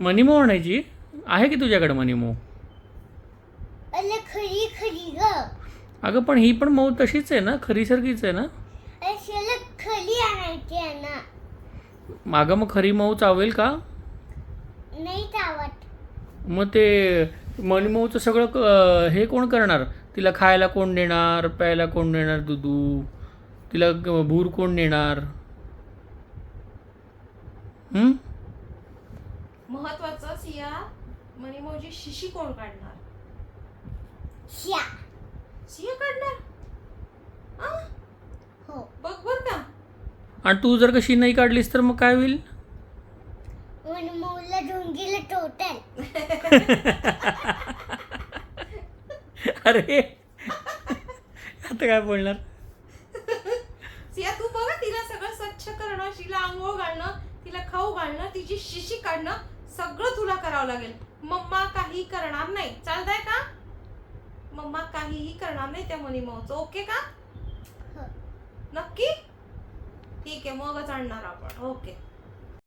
मनीमो आणायची? आहे की तुझ्याकडे मनीमो अरे खरी खरी ग. अगं पण ही पण मऊ तशीच आहे ना? खरीसारखीच आहे ना? अशाला खरी आणायची आहे ना. मागं मग खरी मऊ चावेल का? नाही चावत. मग ते मनीमऊचं सगळं क- हे कोण करणार? तिला खायला कोण देणार प्यायला कोण देणार दुधू? तिला ग- भूर कोण देणार? महत्वाचं सिया मनीमोची शिशी कोण काढणार? श्या सिया काढणार? आ? हो. बघ बर का. आणि तू जर कशी नाही काढलीस तर मग काय होईल? म्हणून मऊला ढोंगीला टोटल. अरे. आता काय बोलणार? सिया तू बघा तिला सगळं स्वच्छ करणं तिला आंघोळ घालणं. खाऊ घालणं तिची शिशी काढणं सगळं तुला करावं लागेल. मम्मा काही करणार नाही. चालतंय का? मम्मा काहीही करणार नाही त्या मनीमोचं ओके का? हो. नक्की? ठीक आहे मगच आणणार आपण. ओके